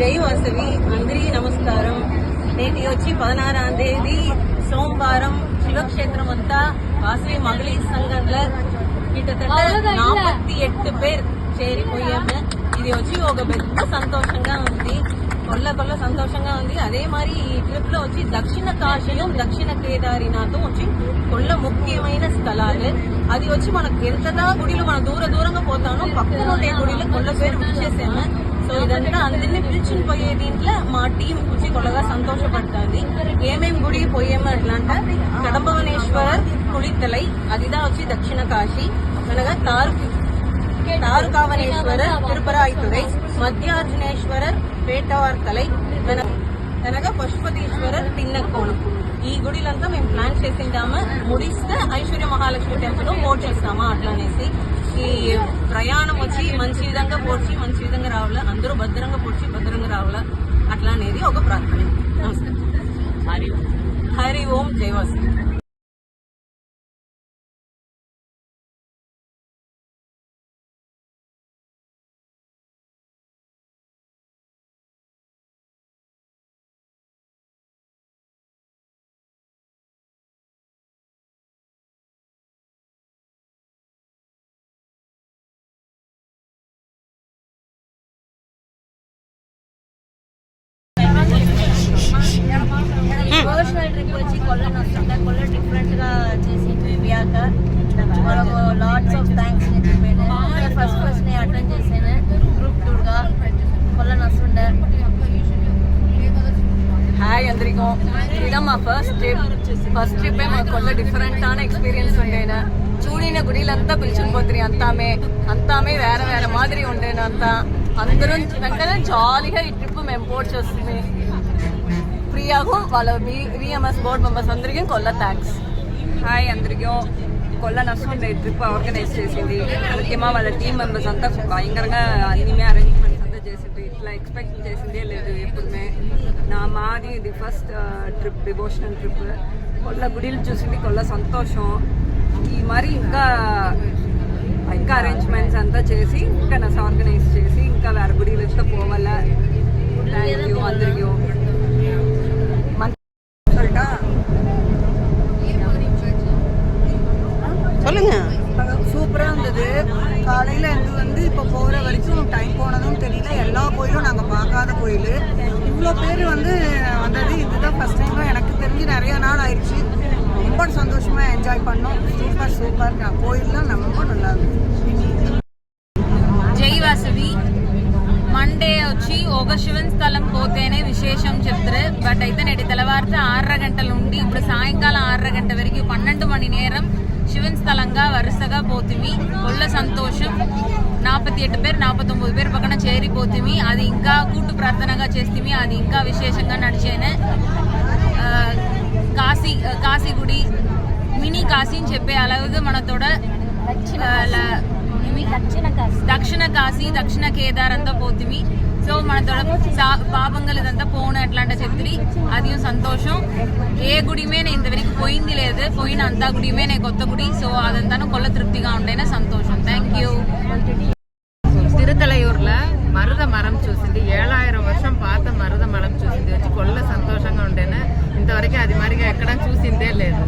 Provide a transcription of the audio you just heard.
జై వాసవి అందరికీ నమస్కారం. నేటి వచ్చి పదనారాం తేదీ సోమవారం శివక్షేత్రం అంతా వాసవి மகளிர் సంఘంல கிட்டத்தட்ட நாற்பத்தி எட்டு பேர் చేరిపోయాము. ఇది వచ్చి ఒక పెద్ద సంతోషంగా ఉంది. కొల్ల కొల్ల సంతోషంగా ఉంది. అదే మరి ఈ ట్రిప్లో వచ్చి దక్షిణ కాశీయం దక్షిణ కేదారినాథం వచ్చి కొల్ల ముఖ్యమైన స్థలాలు. అది వచ్చి మనకు ఎంతదా గుడిలో మనం దూర దూరంగా పోతామో పక్కన ఉండే గుడిలో కొల్ల పేరు వచ్చేసాము సో ఇదంతా అందరినీ పిలిచిన పోయే దీంట్లో మా టీం వచ్చి కొల్లగా సంతోషపడుతుంది ఏమేం గుడికి పోయేమో అట్లా అంటే కడపవనేశ్వరర్ కుళితలై అదిదా వచ్చి దక్షిణ కాశీ అనగా తారు தாருகாவனேஸ்வரர் திருப்பராய்த்துறை மத்தியார்ஜுனேஸ்வரர் పేటవార్తలై అనగా పశుపతీశ్వరర్ తిన్నకోణం ఈ గుడిలంతా మేము ప్లాన్ చేసింటాము ముడిస్తే ఐశ్వర్య మహాలక్ష్మి టెంపుల్ పోట్ చేస్తామా అట్లా ఈ ప్రయాణం వచ్చి మంచి విధంగా పోడ్చి మంచి విధంగా రావాలా? అందరూ భద్రంగా పోడ్చి భద్రంగా రావాలా? అట్లా అనేది ఒక ప్రార్థన. నమస్కారం. హరి ఓం. జయవాసి ట్రిప్ వచ్చి కొల్లని వస్తుంది కొల్ల డిఫరెంట్గా చేసి వియాక మనకు లాట్స్ ఆఫ్ థ్యాంక్స్ చెప్పాను ఫస్ట్ ఫస్ట్ నేను అటెండ్ చేశాను గ్రూప్ టూర్గా కొల్లని వస్తుండే ஹாய் எந்திரிக்கும் இதாம்மா ஃபர்ஸ்ட் ట్రిప్ ఫస్ట్ ట్రిప్ మాకు కొల్ల డిఫరెంట్ ఆన ఎక్స్పీరియన్స్ ఉండేనా చూడిన గుడిలంతా పిలుచుని పోతుంది అంతామే అంతామే వేరే వేరే మాదిరి ఉండేనంతా అందరూ వెంటనే జాలీగా ఈ ట్రిప్ మేము వస్తుంది ప్రియాకు వాళ్ళ విఎంఎస్ బోర్డ్ మెంబర్స్ అందరికీ కొల్ల థ్యాంక్స్ హాయ్ అందరికీ కొల్ల నష్టం ట్రిప్ ఆర్గనైజ్ చేసింది ముఖ్యంగా వాళ్ళ టీం మెంబర్స్ అంతా భయంకరంగా అన్ని అరేంజ్మెంట్స్ అంతా చేసింది ఇట్లా ఎక్స్పెక్ట్ చేసిందే లేదు ఎప్పుడుమే నా మాది ఇది ఫస్ట్ ట్రిప్ డివోషనల్ ట్రిప్ కొల్ల గుడిలు చూసింది కొల్ల సంతోషం ఈ మరి ఇంకా ఇంకా అరేంజ్మెంట్స్ అంతా చేసి ఇంకా నా ఆర్గనైజ్ చేసి ఇంకా వేరే గుడిలతో పోవాలా థ్యాంక్ యూ అందరికీ காலையில் இருந்து வந்து இப்போ போகிற வரைக்கும் டைம் போனதும் தெரியல. எல்லா கோயிலும் நாங்கள் பார்க்காத கோயில். இவ்வளோ பேர் வந்து வந்தது. இதுதான் ஃபஸ்ட் டைம் எனக்கு தெரிஞ்சு நிறைய நாள் ஆயிடுச்சு. ரொம்ப சந்தோஷமாக என்ஜாய் பண்ணோம். சூப்பர் சூப்பர் நான் கோயில்லாம் ரொம்ப நல்லா இருந்துச்சு వచ్చి ఒక శివన్ స్థలం పోతేనే విశేషం చెప్తారు బట్ అయితే నేటి తెల్లవారితే ఆరర గంటల నుండి ఇప్పుడు సాయంకాలం ఆరర గంట వరకు పన్నెండు మణి నేరం శివన్ స్థలంగా వరుసగా పోతిమి. కొల్ల సంతోషం. నాపతి ఎట్టు పేరు నాపతొమ్మిది పేరు పక్కన చేరిపోతిమి. అది ఇంకా కూటు ప్రార్థనగా చేస్తేమి. అది ఇంకా విశేషంగా నడిచేనే. కాశీ కాశీ గుడి మినీ కాశీ అని చెప్పే అలాగే మనతోడ? దక్షిణ కాశీ. దక్షిణ కేదార్ అంతా పోతిమి. సో మనతోడ సా- పాపంగల్ ఇదంతా పోను ఎట్లాంటి చెప్తుంది అది సంతోషం ఏ గుడిమే నేను ఇంతవరకు పోయింది లేదు పోయిన అంతా గుడిమే నేను కొత్త గుడి సో అదంతా కొల్ల తృప్తిగా ఉండేనా సంతోషం థ్యాంక్ యూ తిరుతలయూర్ల మరుద మరం చూసింది ఏళాయిరం వర్షం పాత మరుద మరం చూసింది వచ్చి కొల్ల సంతోషంగా ఉండేనా ఇంతవరకు అది మరిగా ఎక్కడ చూసిందే లేదు